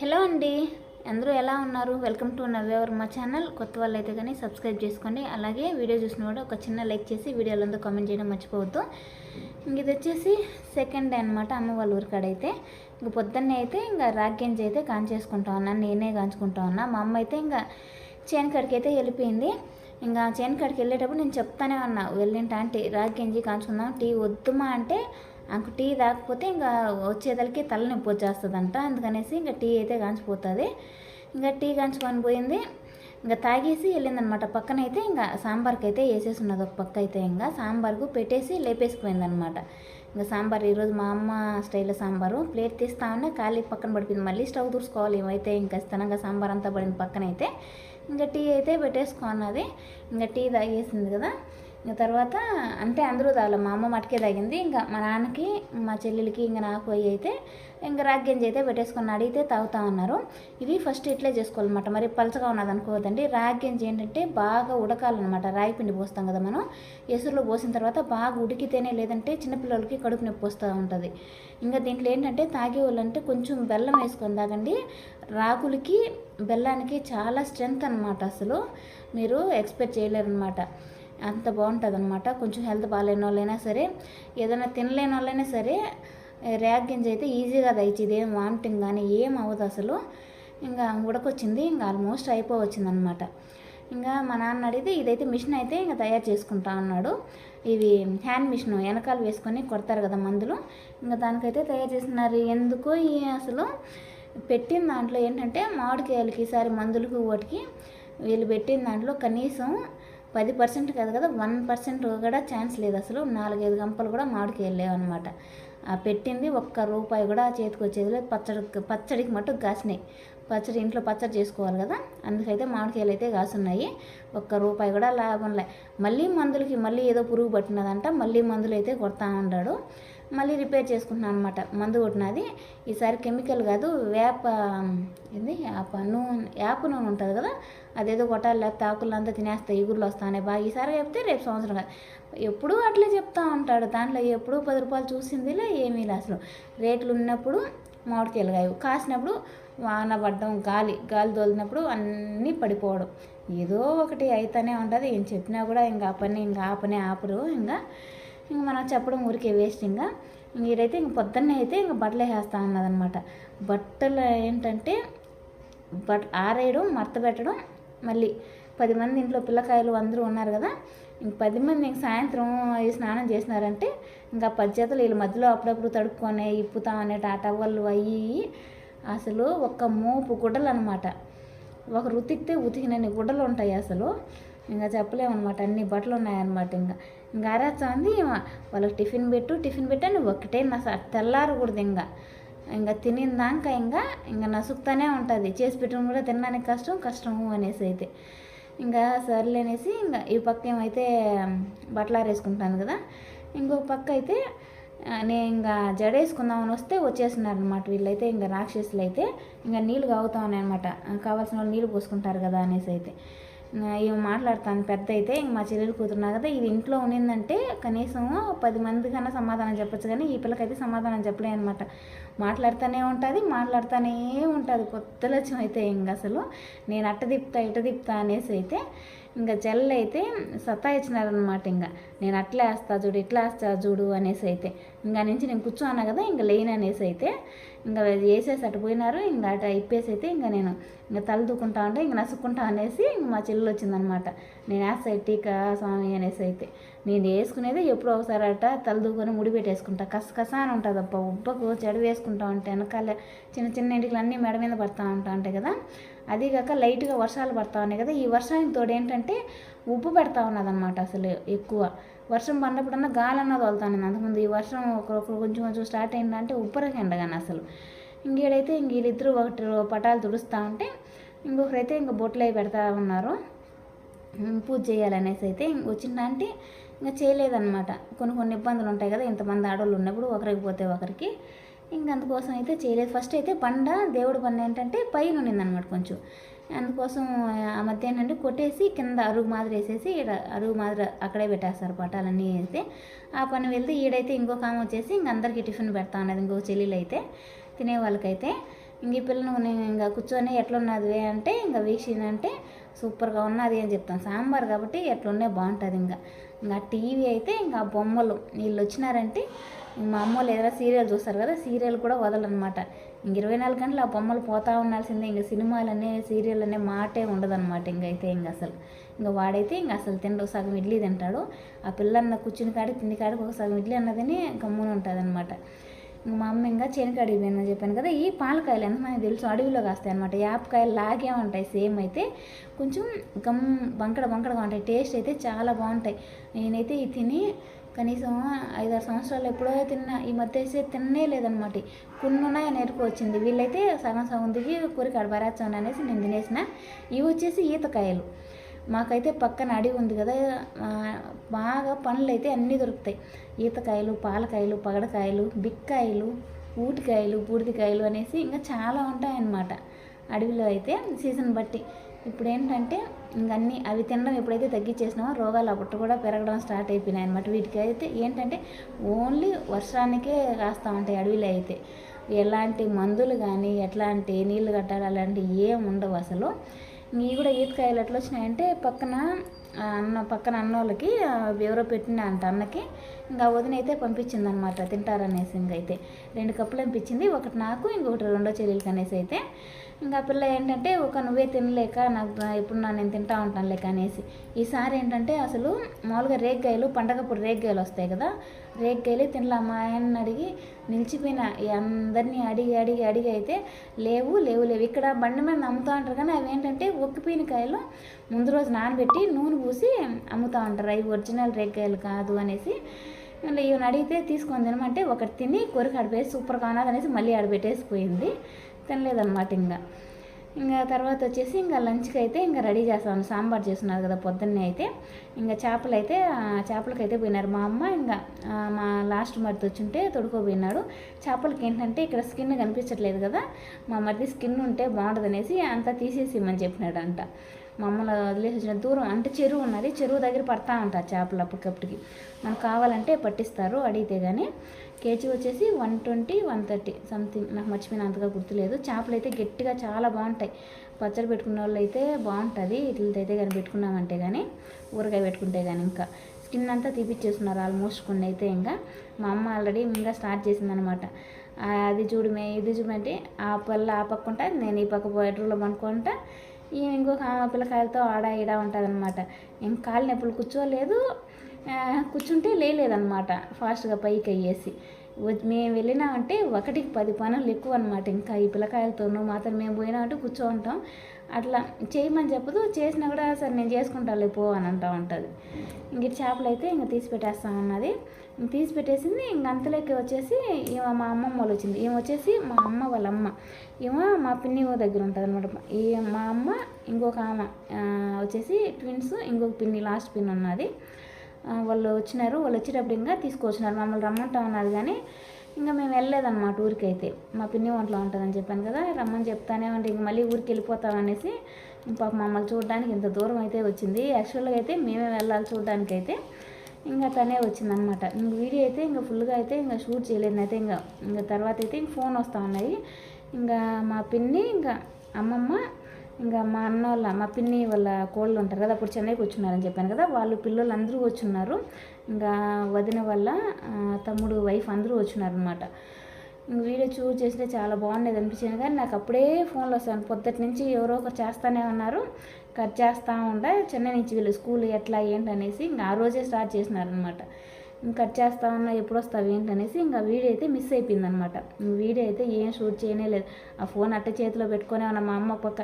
Hello అండి. అందరూ ఎలా ఉన్నారు? వెల్కమ్ టు నవ్వేవర్ మా ఛానల్. కొత్త వాళ్ళు అయితే కానీ సబ్స్క్రైబ్ చేసుకోండి. అలాగే వీడియో చూసిన కూడా ఒక చిన్న లైక్ చేసి వీడియోలంతా కామెంట్ చేయడం మర్చిపోవద్దు. ఇంక ఇది వచ్చేసి సెకండ్ డే అనమాట అమ్మ వాళ్ళ ఊరికాడైతే అయితే. ఇంక పొద్దున్నే అయితే ఇంకా రాగ్యంజి అయితే కాంచేసుకుంటా ఉన్నాను నేనే కాంచుకుంటా ఉన్నా. మా అమ్మ అయితే ఇంకా చేను కాడికి అయితే వెళ్ళిపోయింది. ఇంకా చేను కాడికి వెళ్ళేటప్పుడు నేను చెప్తానే ఉన్నా వెళ్ళింటా అంటే రాగ్యంజి కాంచుకుందాం టీ వద్దుమా అంటే నాకు టీ తాకపోతే ఇంకా వచ్చేదలకి తలనొప్పి వచ్చేస్తుందంట. అందుకనేసి ఇంకా టీ అయితే కాంచిపోతుంది. ఇంకా టీ కాంచుకొని పోయింది. ఇంకా తాగేసి వెళ్ళిందనమాట. పక్కన అయితే ఇంకా సాంబార్కి అయితే వేసేసి ఉన్నది ఒక పక్క అయితే ఇంకా. సాంబార్కు పెట్టేసి లేపేసిపోయిందనమాట ఇంకా సాంబార్ ఈరోజు మా అమ్మ స్టైల్లో సాంబారు. ప్లేట్ తీస్తా ఉన్నా ఖాళీ పక్కన పడిపోయింది. మళ్ళీ స్టవ్ దూసుకోవాలి ఏమైతే ఇంకా స్థిరంగా సాంబార్ అంతా పడింది పక్కన అయితే ఇంకా టీ అయితే పెట్టేసుకున్నది. ఇంకా టీ తాగేసింది కదా. ఇంకా తర్వాత అంటే అందరూ తాగల మా అమ్మ మటుకే తాగింది. ఇంకా మా నాన్నకి మా చెల్లెలకి ఇంకా నాకు అయ్యి అయితే ఇంకా రాగ్యంజి అయితే పెట్టేసుకొని అడిగితే తాగుతా ఉన్నారు ఇవి ఫస్ట్ ఇట్లే చేసుకోవాలన్నమాట. మరి పలచగా ఉన్నది అనుకోవద్దండి. రాగ్యంజి ఏంటంటే బాగా ఉడకాలన్నమాట. రాగి పిండి పోస్తాం కదా మనం. ఎసురులో పోసిన తర్వాత బాగా ఉడికితేనే లేదంటే చిన్నపిల్లలకి కడుపు నొప్పి వస్తూ ఉంటుంది. ఇంకా దీంట్లో ఏంటంటే తాగే వాళ్ళంటే కొంచెం బెల్లం వేసుకొని తాగండి. రాగులకి బెల్లానికి చాలా స్ట్రెంగ్త్ అనమాట అసలు. మీరు ఎక్స్పెక్ట్ చేయలేరు అనమాట అంత బాగుంటుంది అనమాట కొంచెం హెల్త్ బాగాలేని వాళ్ళైనా సరే ఏదైనా తినలేని వాళ్ళైనా సరే ర్యాగ్ గింజ అయితే ఈజీగా దయచేది ఏం వామిటింగ్ కానీ ఏం అవ్వదు అసలు. ఇంకా ఉడకొచ్చింది ఇంకా ఆల్మోస్ట్ అయిపోవచ్చింది అనమాట ఇంకా మా నాన్న అడిగితే ఇదైతే మిషన్ అయితే ఇంకా తయారు చేసుకుంటా అన్నాడు. ఇవి హ్యాండ్ మిషన్ వెనకాల వేసుకొని కొడతారు కదా మందులు. ఇంకా దానికైతే తయారు చేస్తున్నారు. ఎందుకో ఈ అసలు పెట్టిన దాంట్లో ఏంటంటే మామిడికాయలకి ఈసారి మందులకు వాటికి వీళ్ళు పెట్టిన దాంట్లో కనీసం పది పర్సెంట్ కాదు కదా వన్ పర్సెంట్ కూడా ఛాన్స్ లేదు అసలు. నాలుగైదు గంపలు కూడా మామిడికి వెళ్ళేవన్నమాట ఆ పెట్టింది ఒక్క రూపాయి కూడా చేతికి వచ్చేది లేదు. పచ్చడి పచ్చడికి మటుకు కాసినాయి. పచ్చడి ఇంట్లో పచ్చడి చేసుకోవాలి కదా? అందుకైతే మామిడికాయలు అయితే కాసున్నాయి. ఒక్క రూపాయి కూడా లాభం లే. మళ్ళీ మందులకి మళ్ళీ ఏదో పురుగు పట్టినదంట. మళ్ళీ మందులు అయితే కొడతా ఉన్నాడు మళ్ళీ రిపేర్ చేసుకుంటున్నాను అనమాట మందు కొట్టినది. ఈసారి కెమికల్ కాదు వేప ఏంది? యాప నూనె యాప నూనె ఉంటుంది కదా? అదేదో కొట్టాలి లేకపోతే ఆకులు అంతా తినేస్తాయి ఇగురులు వస్తానే బాగా. ఈసారి చెప్తే రేపు సంవత్సరం కాదు. ఎప్పుడూ అట్లే చెప్తా ఉంటాడు. దాంట్లో ఎప్పుడూ పది రూపాయలు చూసిందిలే ఏమీ లే అసలు. రేట్లు ఉన్నప్పుడు మామిడికాయలు కాయవు కాసినప్పుడు వాన పడ్డం గాలి గాలి తోలినప్పుడు అన్నీ పడిపోవడం. ఏదో ఒకటి అయితేనే ఉంటుంది. ఏం చెప్పినా కూడా ఇంకా ఆ పని ఇంకా ఆ పని ఆపరు. ఇంకా ఇంక మనం చెప్పడం ఊరికే వేస్ట్. ఇంకా మీరైతే ఇంక పొద్దున్నే అయితే ఇంక బట్టలు వేస్తా అన్నదనమాట బట్టలు ఏంటంటే బట్ ఆరేయడం మడత పెట్టడం మళ్ళీ పది మంది ఇంట్లో పిల్లకాయలు అందరూ ఉన్నారు కదా ఇంక పది మంది ఇంక సాయంత్రం స్నానం చేసినారంటే ఇంకా పది చేతులు వీళ్ళ మధ్యలో అప్పుడప్పుడు తడుపుకొని ఇప్పుతామనే ఆ వాళ్ళు అయ్యి అసలు ఒక్క మోపు గుడ్డలు అనమాట ఒక ఉతికితే ఉతికినన్ని గుడ్డలు ఉంటాయి అసలు. ఇంకా చెప్పలేమన్నమాట అన్ని బట్టలు ఉన్నాయన్నమాట ఇంకా. ఇంకా అరేస్తుంది వాళ్ళకి టిఫిన్ పెట్టు టిఫిన్ పెట్టని ఒకటే నా తెల్లారకూడదు ఇంకా. ఇంకా తినిందాక ఇంకా ఇంకా నసుకుతానే ఉంటుంది. చేసి పెట్టడం కూడా తినడానికి కష్టం కష్టము అనేసి అయితే. ఇంకా సర్లేనేసి ఇంకా ఈ పక్క ఏమైతే బట్టలు ఆరేసుకుంటాను కదా ఇంకో పక్క అయితే నేను ఇంకా జడేసుకుందామని వస్తే వచ్చేస్తున్నారు అనమాట వీళ్ళైతే ఇంకా రాక్షసులు అయితే ఇంకా నీళ్ళు కాగుతామని అనమాట కావాల్సిన వాళ్ళు నీళ్ళు పోసుకుంటారు కదా అనేసి అయితే. ఇవి మాట్లాడతాను పెద్ద అయితే ఇంక మా చెల్లెలు కూతురున్నా కదా ఇది ఇంట్లో ఉన్నిందంటే కనీసం పది మంది కన్నా సమాధానం చెప్పచ్చు కానీ ఈ పిల్లకైతే సమాధానం చెప్పలే అనమాట మాట్లాడుతూనే ఉంటుంది మాట్లాడుతూనే ఉంటుంది. కొత్త లక్ష్యం అయితే ఇంక అసలు నేను అట్ట తిప్పుతా ఇట తిప్పుతా అనేసి అయితే ఇంకా జల్లు అయితే సతాయించినారనమాట ఇంకా. నేను అట్లా వేస్తా చూడు ఇట్లా వేస్తా చూడు అనేసి అయితే. ఇంకా నుంచి నేను కూర్చోన్నా కదా ఇంకా లేని అనేసి అయితే ఇంకా వేసేసి అటు పోయినారు ఇంకా అటు ఇప్పేసి అయితే ఇంకా నేను ఇంకా తల దూకుంటా ఉంటే ఇంక నసుక్కుంటా అనేసి ఇంక మా చెల్లెలు వచ్చిందనమాట నేను వేస్తా టీకా స్వామి అనేసి అయితే. నేను వేసుకునేది ఎప్పుడో ఒకసారి అట తల దూకొని ముడి పెట్టేసుకుంటా. కస కస అని ఉంటుంది అబ్బా ఉబ్బకు చెడు వేసుకుంటా ఉంటే వెనకాల చిన్న చిన్న ఇంటికి అన్నీ మెడ మీద పడతా ఉంటా ఉంటాయి కదా. అది కాక లైట్గా వర్షాలు పడతా ఉన్నాయి కదా. ఈ వర్షానికి తోడు ఏంటంటే ఉప్పు పెడతా ఉన్నదన్నమాట అసలు ఎక్కువ. వర్షం పడినప్పుడన్నా గాలి అన్నది వదులుతాను అంతకుముందు ఈ వర్షం ఒకరొకరు కొంచెం కొంచెం స్టార్ట్ అయిందంటే ఉప్పరకి ఎండగాను అసలు. ఇంకేడైతే ఇంక వీళ్ళిద్దరూ ఒకటి పటాలు తుడుస్తూ ఉంటే ఇంకొకరైతే ఇంక బొట్లు అవి పెడతా ఉన్నారు. పూజ చేయాలనేసి అయితే వచ్చిందంటే ఇంకా చేయలేదన్నమాట. కొన్ని కొన్ని ఇబ్బందులు ఉంటాయి కదా ఇంతమంది ఆడవాళ్ళు ఉన్నప్పుడు ఒకరికి పోతే ఒకరికి. ఇంకా అందుకోసం అయితే చేయలేదు. ఫస్ట్ అయితే బండ దేవుడు బండ ఏంటంటే పైన ఉన్నిందనమాట కొంచెం. అందుకోసం ఆ మధ్య ఏంటంటే కొట్టేసి కింద అరుగు మాదిరి వేసేసి ఈడ అరుగు మాదిరి అక్కడే పెట్టేస్తారు పటాలన్నీ వేస్తే. ఆ పని వెళ్తే ఈడైతే ఇంకొక ఆమె వచ్చేసి ఇంక అందరికీ టిఫిన్ పెడతా ఉన్నది ఇంకొక చెల్లెలు అయితే తినే వాళ్ళకైతే. ఇంక ఈ పిల్లను నేను ఇంకా కూర్చొని ఎట్లున్నది అంటే ఇంకా వీక్షిన అంటే సూపర్గా ఉన్నది అని చెప్తాను. సాంబార్ కాబట్టి ఎట్లున్నే బాగుంటుంది ఇంకా. ఇంకా టీవీ అయితే ఇంకా బొమ్మలు. వీళ్ళు వచ్చినారంటే మా అమ్మోళ్ళు ఏదైనా సీరియల్ చూస్తారు కదా సీరియల్ కూడా వదలనమాట. ఇంక ఇరవై నాలుగు గంటలు ఆ బొమ్మలు పోతా ఉండాల్సిందే. ఇంకా సినిమాలు అనే సీరియల్ అనే మాటే ఉండదన్నమాట ఇంకైతే ఇంక అసలు. ఇంకా వాడైతే ఇంక అసలు తినడు సగం ఇడ్లీ తింటాడు. ఆ పిల్లన్న కూర్చుని కాడికి తిండి కాడికి ఒక సగం ఇడ్లీ అన్నదని గమ్మున ఉంటుంది అనమాట మా అమ్మ ఇంకా చేనుకాడికి అడిగిపోయిందని చెప్పాను కదా ఈ పాలకాయలు ఎంతమంది తెలుసు? అడవిలో కాస్తాయి అనమాట యాపకాయలు లాగే ఉంటాయి సేమ్ అయితే. కొంచెం గమ్ బంకడ బంకడగా ఉంటాయి. టేస్ట్ అయితే చాలా బాగుంటాయి. నేనైతే ఇది తిని కనీసం ఐదారు సంవత్సరాలు ఎప్పుడో తిన్నా ఈ మధ్య అయితే తిన్నే లేదనమాట కొన్ని ఉన్నాయి వచ్చింది. వీళ్ళైతే సగం సగం దిగి కూరకాడ బరాచం అనేసి నేను తినేసిన. ఇవి వచ్చేసి ఈతకాయలు. మాకైతే పక్కన అడవి ఉంది కదా బాగా పనులు అయితే అన్నీ దొరుకుతాయి. ఈతకాయలు పాలకాయలు పగడకాయలు బిక్కాయలు ఊటికాయలు బూడిదికాయలు అనేసి ఇంకా చాలా ఉంటాయన్నమాట. అడవిలో అయితే సీజన్ బట్టి. ఇప్పుడు ఏంటంటే ఇంక అన్నీ అవి తినడం ఎప్పుడైతే తగ్గించేసినామో రోగాలు అప్పుడు కూడా పెరగడం స్టార్ట్ అయిపోయినాయి అనమాట వీటికి అయితే ఏంటంటే ఓన్లీ వర్షానికే కాస్తూ ఉంటాయి అడవిలో అయితే. ఎలాంటి మందులు కానీ ఎట్లాంటి నీళ్ళు కట్టాలి అలాంటివి ఏం ఉండవు అసలు. ఇవి కూడా ఈతకాయలు ఎట్లా వచ్చినాయంటే పక్కన అన్న పక్కన అన్నోళ్ళకి ఆ, ఎవరో పెట్టిన అంట అన్నకి ఇంకా వదిన అయితే పంపించింది అనమాట తింటారనేసి ఇంకైతే రెండు కప్పులు పంపించింది ఒకటి నాకు ఇంకొకటి రెండో చెల్లెలకి అనేసి అయితే. ఇంకా పిల్ల ఏంటంటే ఒక నువ్వే తినలేక నాకు ఇప్పుడు నా నేను తింటా ఉంటాను లేక అనేసి. ఈసారి ఏంటంటే అసలు మామూలుగా రేగ్గాయలు పండగప్పుడు రేగ్గాయలు వస్తాయి కదా రేగ్గాయలు తినలా మా ఆయన అడిగి నిలిచిపోయిన. అందరినీ అడిగి అడిగి అడిగి అయితే లేవు లేవు లేవు. ఇక్కడ బండి మీద అమ్ముతూ ఉంటారు కానీ అవి ఏంటంటే ఒక్కిపోయిన కాయలు ముందు రోజు నానబెట్టి నూనె పూసి అమ్ముతూ ఉంటారు. అవి ఒరిజినల్ రేగ్గాయలు కాదు అనేసి. మళ్ళీ అడిగితే తీసుకొని తినమంటే ఒకటి తిని కొరికి ఆడిపోయి సూపర్గా ఉన్నది అనేసి మళ్ళీ ఆడబెట్టేసిపోయింది తినలేదన్నమాట ఇంకా. ఇంకా తర్వాత వచ్చేసి ఇంకా లంచ్కి అయితే ఇంకా రెడీ చేస్తాను. సాంబార్ చేస్తున్నారు కదా పొద్దున్నే అయితే. ఇంకా చేపలు అయితే చేపలకి అయితే పోయినారు. మా అమ్మ ఇంకా మా లాస్ట్ మరిది వచ్చింటే తొడుకోపోయినాడు చేపలకి ఏంటంటే ఇక్కడ స్కిన్ కనిపించట్లేదు కదా. మా మరిది స్కిన్ ఉంటే బాగుంటుంది అనేసి అంతా తీసేసి ఇమ్మని చెప్పినాడు అంట మా వదిలేసి వచ్చిన దూరం అంటే చెరువు ఉన్నది. చెరువు దగ్గర పడతా ఉంటారు చేపలు అప్పటికప్పటికి. మనకు కావాలంటే పట్టిస్తారు అడిగితే కానీ కేజీ వచ్చేసి one twenty one thirty something నాకు మర్చిపోయిన అంతగా గుర్తులేదు. చేపలు అయితే గట్టిగా చాలా బాగుంటాయి. పచ్చడి పెట్టుకున్న వాళ్ళు అయితే బాగుంటుంది. ఇట్లయితే కానీ పెట్టుకున్నామంటే కానీ ఊరగాయ పెట్టుకుంటే కానీ ఇంకా. స్కిన్ అంతా తీపిచ్చేస్తున్నారు ఆల్మోస్ట్ కొన్ని అయితే ఇంకా. మా అమ్మ ఆల్రెడీ ఇంకా స్టార్ట్ చేసిందనమాట అది చూడమే ఇది చూడమంటే ఆ పల్ల ఆ పక్క ఉంటా నేను ఈ పక్క బెడ్రూమ్లో పనుకుంటా ఈ ఇంకొక ఆమె పిల్లకాయలతో ఆడ ఈడ ఉంటుంది అనమాట ఏం కాళ్ళు నొప్పులు కూర్చోలేదు. కూర్చుంటే లేదనమాట ఫాస్ట్గా పైకి అయ్యేసి మేము వెళ్ళినామంటే ఒకటికి పది పనులు ఎక్కువ అనమాట ఇంకా ఈ పిల్లకాయలతోనూ మాత్రం మేము పోయినామంటే కూర్చో ఉంటాం అట్లా చేయమని చెప్పదు. చేసినా కూడా సరే నేను చేసుకుంటాలే పో అని అంటూ ఉంటుంది. ఇంక చేపలు అయితే ఇంక తీసి పెట్టేస్తాం అన్నది. ఇంక తీసి పెట్టేసింది. ఇంక అంతలోకి వచ్చేసి ఈమె మా అమ్మమ్మ వాళ్ళు వచ్చింది. ఈమె వచ్చేసి మా అమ్మ వాళ్ళ అమ్మ. ఈమె మా పిన్ని దగ్గర ఉంటుంది అనమాట ఈ మా అమ్మ ఇంకొక ఆమె వచ్చేసి ట్విన్స్ ఇంకొక పిన్ని లాస్ట్ పిన్ ఉన్నది. వాళ్ళు వచ్చినారు. వాళ్ళు వచ్చేటప్పుడు ఇంకా తీసుకొచ్చినారు. మమ్మల్ని రమ్మంటా ఉన్నారు కానీ ఇంకా మేము వెళ్ళలేదన్నమాట ఊరికి అయితే మా పిన్ని ఒంట్లో ఉంటుందని చెప్పాను కదా రమ్మని చెప్తానే ఉంటే ఇంక మళ్ళీ ఊరికి వెళ్ళిపోతాం అనేసి పాప మమ్మల్ని చూడడానికి ఇంత దూరం అయితే వచ్చింది. యాక్చువల్గా అయితే మేమే వెళ్ళాలి చూడడానికి అయితే ఇంకా తనే వచ్చిందనమాట ఇంక వీడియో అయితే ఇంకా ఫుల్గా అయితే ఇంకా షూట్ చేయలేదు. అయితే ఇంకా ఇంకా తర్వాత అయితే ఇంక ఫోన్ వస్తూ ఉన్నాయి. ఇంకా మా పిన్ని ఇంకా అమ్మమ్మ ఇంకా మా అన్న వాళ్ళ మా పిన్ని వాళ్ళ కోళ్ళు ఉంటారు కదా అప్పుడు చెన్నైకి వచ్చున్నారని చెప్పాను కదా వాళ్ళు పిల్లలు అందరూ వచ్చున్నారు. ఇంకా వదిన వాళ్ళ తమ్ముడు వైఫ్ అందరూ వచ్చినారనమాట అనమాట వీడియో చూస్ చేస్తే చాలా బాగుండేది అనిపించింది. కానీ నాకు అప్పుడే ఫోన్లో వస్తాను. పొద్దుటి నుంచి ఎవరో ఒకరు చేస్తానే ఉన్నారు. కట్ చేస్తూ ఉండే చెన్నై నుంచి వీళ్ళు స్కూల్ ఎట్లా ఏంటి అనేసి ఇంకా ఆ రోజే స్టార్ట్ చేసినారనమాట కట్ చేస్తామన్నా ఎప్పుడు వస్తావు ఏంటనేసి ఇంకా వీడియో అయితే మిస్ అయిపోయింది అనమాట వీడియో అయితే ఏం షూట్ చేయనే లేదు. ఆ ఫోన్ అట్ట చేతిలో పెట్టుకునే ఉన్న మా అమ్మ పక్క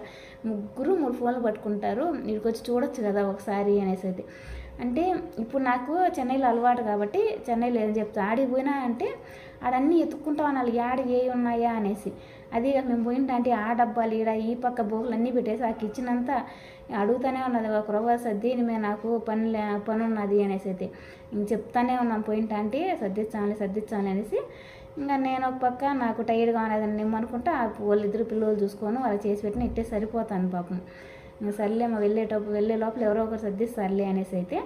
ముగ్గురు మూడు ఫోన్లు పట్టుకుంటారు. ఇక్కడికి వచ్చి చూడొచ్చు కదా ఒకసారి అనేసి అయితే. అంటే ఇప్పుడు నాకు చెన్నైలో అలవాటు కాబట్టి చెన్నైలో ఏం చెప్తా ఆడికి పోయినా అంటే ఆడన్నీ ఎత్తుక్కుంటా ఉన్నాను యాడ ఏ ఉన్నాయా అనేసి. అదే మేము పోయింట అంటే ఆ డబ్బాలు ఈడ ఈ పక్క బోగులు అన్నీ పెట్టేసి ఆ కిచెన్ అంతా అడుగుతూనే ఉన్నది ఒక రవ్వ సర్దీని మేము నాకు పని లే- పని ఉన్నది అనేసి అయితే ఇంక చెప్తానే ఉన్నాం పోయింట అంటే సర్దించాలి సర్దించాలి అనేసి. ఇంకా నేను ఒక పక్క నాకు టైర్డ్గా ఉన్నదని నిమ్మనుకుంటా ఆ వాళ్ళిద్దరు పిల్లలు చూసుకొని వాళ్ళు చేసి పెట్టిన ఇట్టే సరిపోతాను పాపం. ఇంకా సర్లే మా వెళ్ళేటప్పుడు వెళ్ళే లోపల ఎవరో ఒకరు సర్దిస్తారులే అనేసి అయితే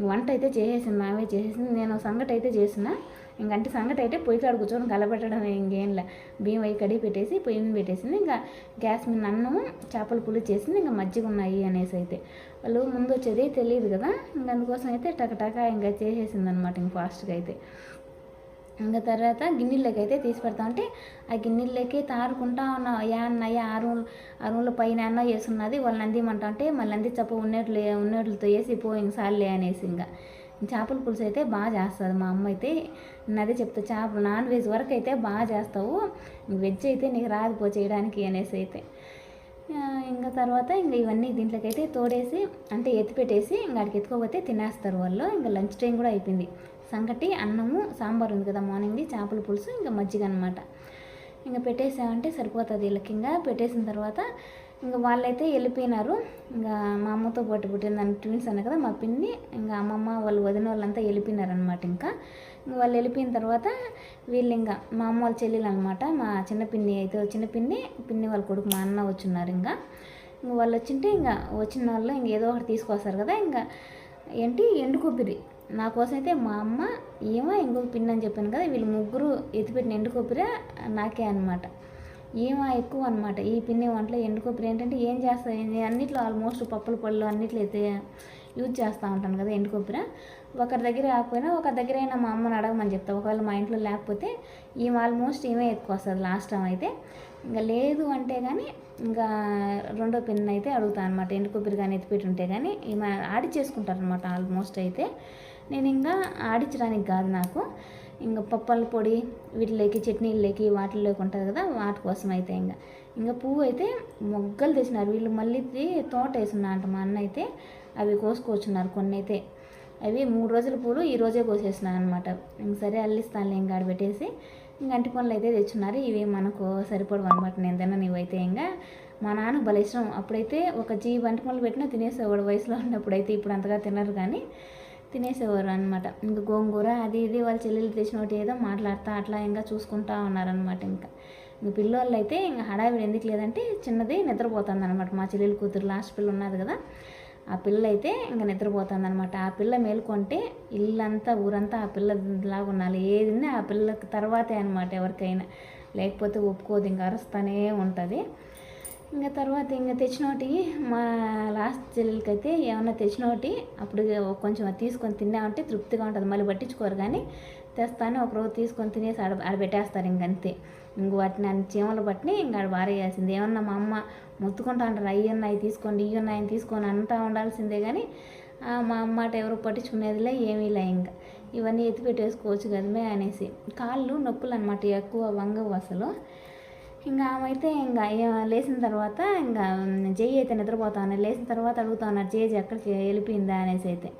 వంట అయితే చేసేసింది మామే చేసేసింది. నేను సంగటి అయితే చేసిన. ఇంకంటే సంగతి అయితే పొయ్యి కాడ కూర్చొని కలబెట్టడం ఇంకేంలే బియ్యం అవి కడిగి పెట్టేసి పొయ్యి మీద పెట్టేసింది. ఇంకా గ్యాస్ మీద అన్నము చేపల పులి చేసింది. ఇంకా మజ్జిగ ఉన్నాయి అనేసి అయితే. వాళ్ళు ముందు వచ్చేది తెలియదు కదా. ఇంకా అందుకోసం అయితే టకటకా ఇంకా చేసేసింది అనమాట ఇంక ఫాస్ట్గా అయితే. ఇంకా తర్వాత గిన్నెల్లోకి అయితే తీసి పెడతా ఉంటే ఆ గిన్నెల్లోకి తారుకుంటా ఉన్న యా అన్నయ్య ఆ రూమ్ ఆ రూమ్లో పైన అన్న వేసున్నది వాళ్ళని అందిమంటా అంటే మళ్ళీ అంది చప్ప ఉన్నట్లు ఉన్నట్లతో వేసి పో ఇంక సార్లే అనేసి ఇంకా. చేపల పులుసు అయితే బాగా చేస్తుంది మా అమ్మ అయితే అదే చెప్తా చేప నాన్ వెజ్ వరకు అయితే బాగా చేస్తావు. వెజ్ అయితే నీకు రాదు పో చేయడానికి అనేసి అయితే. ఇంకా తర్వాత ఇంకా ఇవన్నీ దీంట్లోకి అయితే తోడేసి అంటే ఎత్తిపెట్టేసి ఇంకా అక్కడికి ఎత్తుకోపోతే తినేస్తారు వాళ్ళు. ఇంకా లంచ్ టైం కూడా అయిపోయింది. సంగటి అన్నము సాంబార్ ఉంది కదా మార్నింగ్ది చేపల పులుసు ఇంకా మజ్జిగ అనమాట ఇంకా పెట్టేసామంటే సరిపోతుంది వీళ్ళకి ఇంకా పెట్టేసిన తర్వాత ఇంకా వాళ్ళైతే వెళ్ళిపోయినారు. ఇంకా మా అమ్మతో పాటు పుట్టిన దాని ట్విన్స్ అన్న కదా మా పిన్ని ఇంకా అమ్మమ్మ వాళ్ళు వదిన వాళ్ళంతా వెళ్ళిపోయినారనమాట ఇంకా. ఇంకా వాళ్ళు వెళ్ళిపోయిన తర్వాత వీళ్ళు ఇంకా మా అమ్మ వాళ్ళ చెల్లెలు అనమాట మా చిన్న పిన్ని అయితే చిన్న పిన్ని పిన్ని వాళ్ళ కొడుకు మా అన్న వచ్చున్నారు ఇంకా ఇంకా వాళ్ళు వచ్చింటే ఇంకా వచ్చిన వాళ్ళు ఇంక ఏదో ఒకటి తీసుకొస్తారు కదా ఇంకా ఏంటి? ఎండు కొబ్బరి. నా కోసం అయితే మా అమ్మ ఏమో ఇంకొక పిన్ అని చెప్పాను కదా వీళ్ళు ముగ్గురు ఎత్తిపెట్టిన ఎండు కొబ్బరి నాకే అనమాట ఏమా ఎక్కువ అనమాట ఈ పిన్ని వంటలో ఎండు ఏంటంటే ఏం చేస్తాయి అన్నిట్లో ఆల్మోస్ట్ పప్పుల పళ్ళు అన్నిట్లో అయితే యూజ్ చేస్తూ ఉంటాను కదా ఎండు ఒకరి దగ్గర రాకపోయినా ఒకరి దగ్గర అయినా మా అమ్మని అడగమని చెప్తా. ఒకవేళ మా ఇంట్లో లేకపోతే ఈమె ఆల్మోస్ట్ ఈమె ఎక్కువ వస్తుంది లాస్ట్ టైం అయితే. ఇంకా లేదు అంటే కానీ ఇంకా రెండో పెన్ను అయితే అడుగుతాను అనమాట ఎండు కొబ్బరి కానీ ఎత్తిపెట్టి ఉంటే కానీ ఈమె ఆడి చేసుకుంటారు అనమాట ఆల్మోస్ట్ అయితే. నేను ఇంకా ఆడించడానికి కాదు నాకు. ఇంకా పప్పల పొడి వీటిలోకి చట్నీలకి వాటిల్లోకి ఉంటుంది కదా వాటి కోసం అయితే ఇంకా. ఇంకా పువ్వు అయితే మొగ్గలు తెచ్చినారు. వీళ్ళు మళ్ళీ తోట వేసున్నా అంట మా అన్న అయితే. అవి కోసుకొచ్చున్నారు కొన్ని అయితే అవి మూడు రోజుల పూలు ఈ రోజే కోసేసినాను అనమాట ఇంక సరే అల్లిస్తాను ఇంకా ఆడ పెట్టేసి. ఇంక అంటి పనులు అయితే తెచ్చున్నారు. ఇవి మనకు సరిపడవు అనమాట నేను తిన్నా నీవైతే ఇంకా మా నాన్నకు భలే ఇష్టం. అప్పుడైతే ఒక జీ బంటి పనులు పెట్టినా తినేసేవాడు వయసులో ఉన్నప్పుడైతే. ఇప్పుడు అంతగా తినరు కానీ తినేసేవారు అనమాట ఇంకా గోంగూర అది ఇది వాళ్ళ చెల్లెలు తెచ్చినోటి ఏదో మాట్లాడుతూ అట్లా ఇంకా చూసుకుంటా ఉన్నారనమాట ఇంకా. ఇంక పిల్లోళ్ళు అయితే ఇంకా హడావిడి ఎందుకు లేదంటే చిన్నది నిద్రపోతుంది అనమాట మా చెల్లెలు కూతురు లాస్ట్ పిల్ల ఉన్నది కదా ఆ పిల్ల అయితే ఇంకా నిద్రపోతుంది అనమాట ఆ పిల్ల మేల్కొంటే ఇల్లంతా ఊరంతా ఆ పిల్ల లాగా ఉండాలి. ఏది ఆ పిల్లకి తర్వాతే అనమాట ఎవరికైనా. లేకపోతే ఒప్పుకోదు ఇంకా అరుస్తూనే ఉంటుంది. ఇంకా తర్వాత ఇంకా తెచ్చినోటి మా లాస్ట్ చెల్లెలకి అయితే ఏమన్నా తెచ్చినోటి అప్పుడు కొంచెం తీసుకొని తిన్నామంటే తృప్తిగా ఉంటుంది. మళ్ళీ పట్టించుకోరు కానీ తెస్తాను ఒక రోజు తీసుకొని తినేసి ఆడ ఆడ పెట్టేస్తారు ఇంకంతే ఇంక వాటిని అన్ని చీమలు పట్టిని ఇంక ఆడ బారేయాల్సింది ఏమన్నా మా అమ్మ మొత్తుకుంటా అంటారు అయ్యి ఉన్నాయి తీసుకోండి ఇవి ఉన్నాయని తీసుకొని అంతా ఉండాల్సిందే కానీ మా అమ్మాట ఎవరు పట్టించుకునేదిలే ఏమీ లే ఇంకా. ఇవన్నీ ఎత్తి పెట్టేసుకోవచ్చు కదమే అనేసి. కాళ్ళు నొప్పులు అనమాట ఎక్కువ వంగవు అసలు. ఇంకా ఆమె అయితే ఇంకా లేచిన తర్వాత ఇంకా జై అయితే నిద్రపోతాను లేచిన తర్వాత అడుగుతా ఉన్నారు జేజీ ఎక్కడికి వెళ్ళిపోయిందా అనేసి అయితే.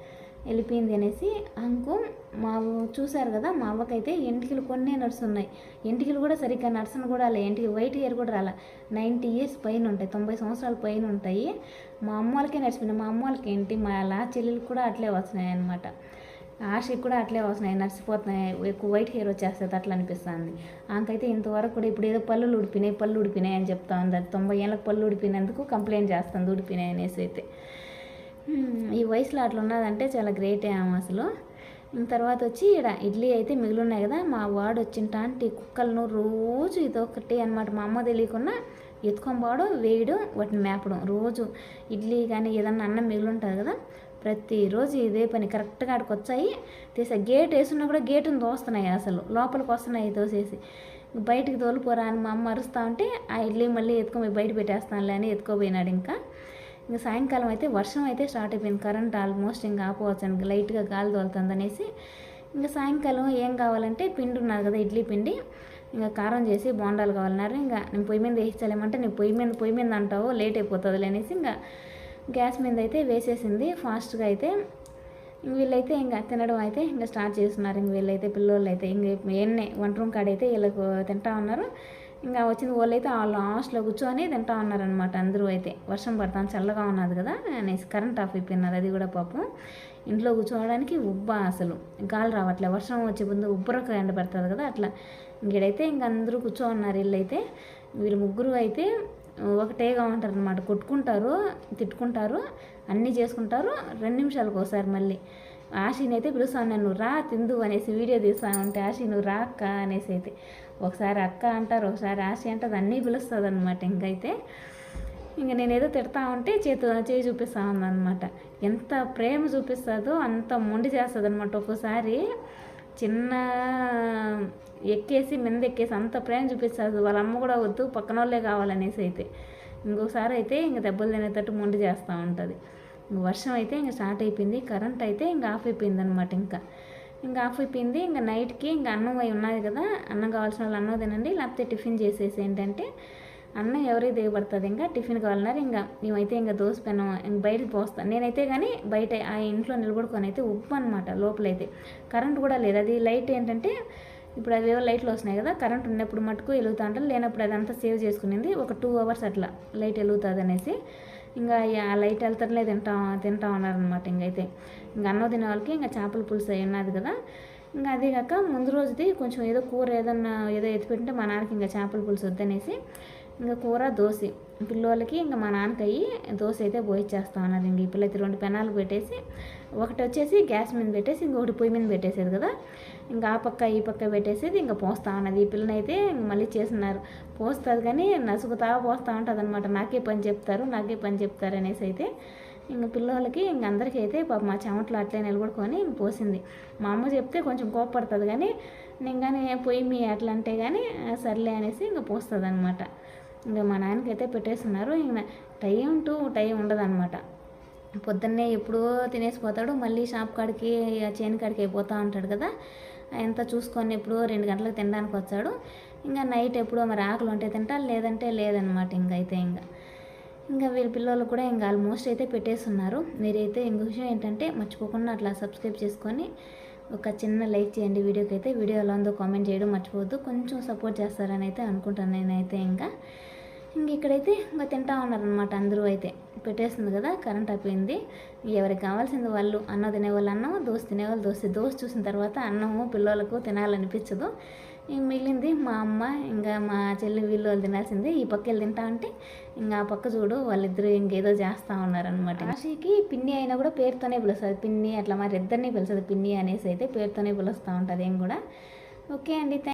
వెళ్ళిపోయింది అనేసి అంకు మా చూశారు కదా మా అవ్వకైతే ఎంటికలు కొన్నే నడుస్తున్నాయి. ఎంటికలు కూడా సరిగ్గా నడుసను కూడా రాలే ఎంటికి వైట్ ఇయర్ కూడా రాలే. నైంటీ ఇయర్స్ పైన ఉంటాయి తొంభై సంవత్సరాల పైన ఉంటాయి. మా అమ్మ వాళ్ళకే నడిచిపోయినాయి. మా అమ్మ వాళ్ళకి ఏంటి మా లా చెల్లెలు కూడా అట్లే వస్తున్నాయి అనమాట ఆశకి కూడా అట్లే వస్తున్నాయి నడిచిపోతున్నాయి ఎక్కువ వైట్ హెయిర్ వచ్చేస్తుంది అట్లా అనిపిస్తుంది. ఆమెకైతే ఇంతవరకు కూడా ఇప్పుడు ఏదో పళ్ళు ఉడిపినాయి పళ్ళు ఉడిపినాయి అని చెప్తా ఉంది అది తొంభై ఏళ్ళకి పళ్ళు ఉడిపినందుకు కంప్లైంట్ చేస్తుంది ఉడిపినాయి అనేసి అయితే. ఈ వయసులో అట్లా ఉన్నదంటే చాలా గ్రేటే ఆమె అసలు. తర్వాత వచ్చి ఇక్కడ ఇడ్లీ అయితే మిగిలిన్నాయి కదా మా వాడు వచ్చింటాంటి కుక్కలను రోజు ఇదొకటి అనమాట మా అమ్మ తెలియకుండా ఎత్తుకొని పోవడం వేయడం వాటిని మేపడం. రోజు ఇడ్లీ కానీ ఏదన్నా అన్నం మిగిలి ఉంటుంది కదా ప్రతిరోజు ఇదే పని కరెక్ట్గా ఆడికి వచ్చాయి. తీసా గేట్ వేసున్నా కూడా గేటును దోస్తున్నాయి అసలు. లోపలికి వస్తున్నాయి తోసేసి. బయటికి తోలిపోరా అని మా అమ్మ అరుస్తూ ఉంటే ఆ ఇడ్లీ మళ్ళీ ఎత్తుకొని బయట పెట్టేస్తానులే అని ఎత్తుకోపోయినాడు ఇంకా. ఇంకా సాయంకాలం అయితే వర్షం అయితే స్టార్ట్ అయిపోయింది. కరెంట్ ఆల్మోస్ట్ ఇంకా ఆపోవచ్చు లైట్గా గాలి తోలుతుంది అనేసి. ఇంకా సాయంకాలం ఏం కావాలంటే పిండి ఉన్నది కదా ఇడ్లీ పిండి. ఇంకా కారం చేసి బోండాలు కావాలన్నారు. ఇంకా నేను పొయ్యి మీద వేయించాలేమంటే నేను పొయ్యి మీద పొయ్యి మీద అంటావు లేట్ అయిపోతుంది అనేసి ఇంకా గ్యాస్ మీద అయితే వేసేసింది. ఫాస్ట్గా అయితే వీళ్ళైతే ఇంకా తినడం అయితే ఇంకా స్టార్ట్ చేస్తున్నారు. ఇంక వీళ్ళైతే పిల్లోళ్ళు అయితే ఇంక ఎన్నే వంట రూమ్ కాడైతే వీళ్ళకు తింటా ఉన్నారు. ఇంకా వచ్చిన వాళ్ళు అయితే ఆ లాస్ట్లో కూర్చొని తింటా ఉన్నారనమాట అందరూ అయితే. వర్షం పడతాను చల్లగా ఉన్నది కదా అనేసి కరెంట్ ఆఫ్ అయిపోయినారు. అది కూడా పాపం. ఇంట్లో కూర్చోవడానికి ఉబ్బ అసలు. గాలి రావట్లే. వర్షం వచ్చే ముందు ఉబ్బరకు ఎండ పెడతారు కదా అట్లా. ఇంకడైతే ఇంక అందరూ కూర్చో ఉన్నారు వీళ్ళైతే. వీళ్ళు ముగ్గురు అయితే ఒకటేగా ఉంటారు అనమాట కొట్టుకుంటారు తిట్టుకుంటారు అన్నీ చేసుకుంటారు. రెండు నిమిషాలకు ఒకసారి మళ్ళీ. ఆశీని అయితే పిలుస్తాను నన్ను రా తిందు అనేసి వీడియో తీస్తా ఉంటే ఆశి నువ్వు రా అక్క అనేసి అయితే. ఒకసారి అక్క అంటారు ఒకసారి ఆశి అంటారు. అన్నీ పిలుస్తుంది అనమాట ఇంకైతే. ఇంక నేను ఏదో తిడతా ఉంటే చేతు చేయి చూపిస్తా ఉందన్నమాట. ఎంత ప్రేమ చూపిస్తుందో అంత మొండి చేస్తుంది అనమాట ఒక్కోసారి. చిన్న ఎక్కేసి మింద ఎక్కేసి అంత ప్రేమ చూపిస్తారు. వాళ్ళ అమ్మ కూడా వద్దు పక్కన వాళ్ళే కావాలనేసి అయితే. ఇంకోసారి అయితే ఇంక దెబ్బలు తినేటట్టు మొండి చేస్తూ ఉంటుంది. ఇంక వర్షం అయితే ఇంక స్టార్ట్ అయిపోయింది. కరెంట్ అయితే ఇంక ఆఫ్ అయిపోయింది అనమాట ఇంకా. ఇంకా ఆఫ్ అయిపోయింది. ఇంకా నైట్కి ఇంకా అన్నం అయి ఉన్నది కదా అన్నం కావాల్సిన వాళ్ళు అన్నం తినండి లేకపోతే టిఫిన్ చేసేసి ఏంటంటే అన్నం ఎవరికి దిగబడుతుంది? ఇంకా టిఫిన్ కావాలన్నారు. ఇంకా మేమైతే ఇంకా దోశ పెనం ఇంక బయటకు పోస్తాను నేనైతే కానీ బయట ఆ ఇంట్లో నిలబడుకొని అయితే ఉప్పు అనమాట లోపలైతే. కరెంట్ కూడా లేదు. అది లైట్ ఏంటంటే ఇప్పుడు అవి ఏవో లైట్లు వస్తున్నాయి కదా కరెంట్ ఉన్నప్పుడు మటుకు వెలుగుతా ఉంటారు లేనప్పుడు అదంతా సేవ్ చేసుకునింది ఒక టూ అవర్స్ అట్లా లైట్ వెలుగుతుంది అనేసి. ఇంకా ఆ లైట్ వెళ్తారులే తింటా తింటా ఉన్నారనమాట ఇంకైతే. ఇంకా అన్నం తినే వాళ్ళకి ఇంకా చేపల పులుసు అయి ఉన్నది కదా. ఇంకా అదే కాక ముందు రోజుది కొంచెం ఏదో కూర ఏదన్నా ఏదో ఎత్తిపెట్టింటే మా నాన్నకి ఇంకా చేపల పులుసు వద్దనేసి ఇంకా కూర దోశ. పిల్లోళ్ళకి ఇంకా మా నాన్నకయ్యి దోశ అయితే పోయిచ్చేస్తా ఉన్నది ఇంక ఈ పిల్లకి రెండు పెనాలు పెట్టేసి ఒకటి వచ్చేసి గ్యాస్ మీద పెట్టేసి ఇంకొకటి పొయ్యి మీద పెట్టేసేది కదా. ఇంకా ఆ పక్క ఈ పక్క పెట్టేసేది ఇంకా పోస్తా ఉన్నది. ఈ పిల్లనైతే మళ్ళీ చేస్తున్నారు. పోస్తుంది కానీ నసుగుతా పోస్తూ ఉంటుంది అనమాట నాకే పని చెప్తారు నాకే పని చెప్తారు అనేసి అయితే ఇంక పిల్లలకి ఇంక అందరికీ అయితే పాప మా చెమట్లో అట్లే నిలబడుకొని ఇంక పోసింది. మా అమ్మ చెప్తే కొంచెం కోపడుతుంది కానీ నేను కానీ పొయ్యి మీ అట్లా అంటే కానీ సర్లే అనేసి ఇంకా పోస్తుంది అనమాట ఇంకా మా నాన్నకైతే అయితే పెట్టేస్తున్నారు. ఇంక టైం టు టైం ఉండదు అనమాట పొద్దున్నే ఎప్పుడో తినేసిపోతాడు మళ్ళీ షాప్ కాడికి చేను కాడికి అయిపోతూ ఉంటాడు కదా. ఎంత చూసుకొని ఎప్పుడో రెండు గంటలకు తినడానికి వచ్చాడు. ఇంకా నైట్ ఎప్పుడో మరి ఆకలి ఉంటే తింటా లేదంటే లేదనమాట ఇంకైతే ఇంకా. ఇంకా వీళ్ళ పిల్లలు కూడా ఇంకా ఆల్మోస్ట్ అయితే పెట్టేస్తున్నారు. మీరైతే ఇంకో విషయం ఏంటంటే మర్చిపోకుండా అట్లా సబ్స్క్రైబ్ చేసుకొని ఒక చిన్న లైక్ చేయండి వీడియోకి అయితే వీడియో ఎలా ఉందో కామెంట్ చేయడం మర్చిపోవద్దు. కొంచెం సపోర్ట్ చేస్తారని అయితే అనుకుంటాను నేనైతే ఇంకా. ఇంక ఇక్కడైతే ఇంకా తింటా ఉన్నారనమాట అందరూ అయితే. పెట్టేస్తుంది కదా కరెంట్ అయిపోయింది. ఎవరికి కావాల్సింది వాళ్ళు అన్నం తినేవాళ్ళు అన్నం దోశ తినేవాళ్ళు దోశ. దోశ చూసిన తర్వాత అన్నము పిల్లలకు తినాలనిపించదు. మిగిలింది మా అమ్మ ఇంకా మా చెల్లి వీళ్ళు వాళ్ళు తినాల్సిందే. ఈ పక్క వెళ్ళి తింటా అంటే ఇంకా ఆ పక్క చూడు వాళ్ళిద్దరూ ఇంకేదో చేస్తూ ఉన్నారనమాట రాశికి పిన్ని అయినా కూడా పేరుతోనే పిలుస్తుంది. పిన్ని అట్లా మరి ఇద్దరిని పిలుస్తుంది. పిన్ని అనేసి అయితే పేరుతోనే పిలుస్తూ ఉంటుంది ఏం కూడా. ఓకే అండి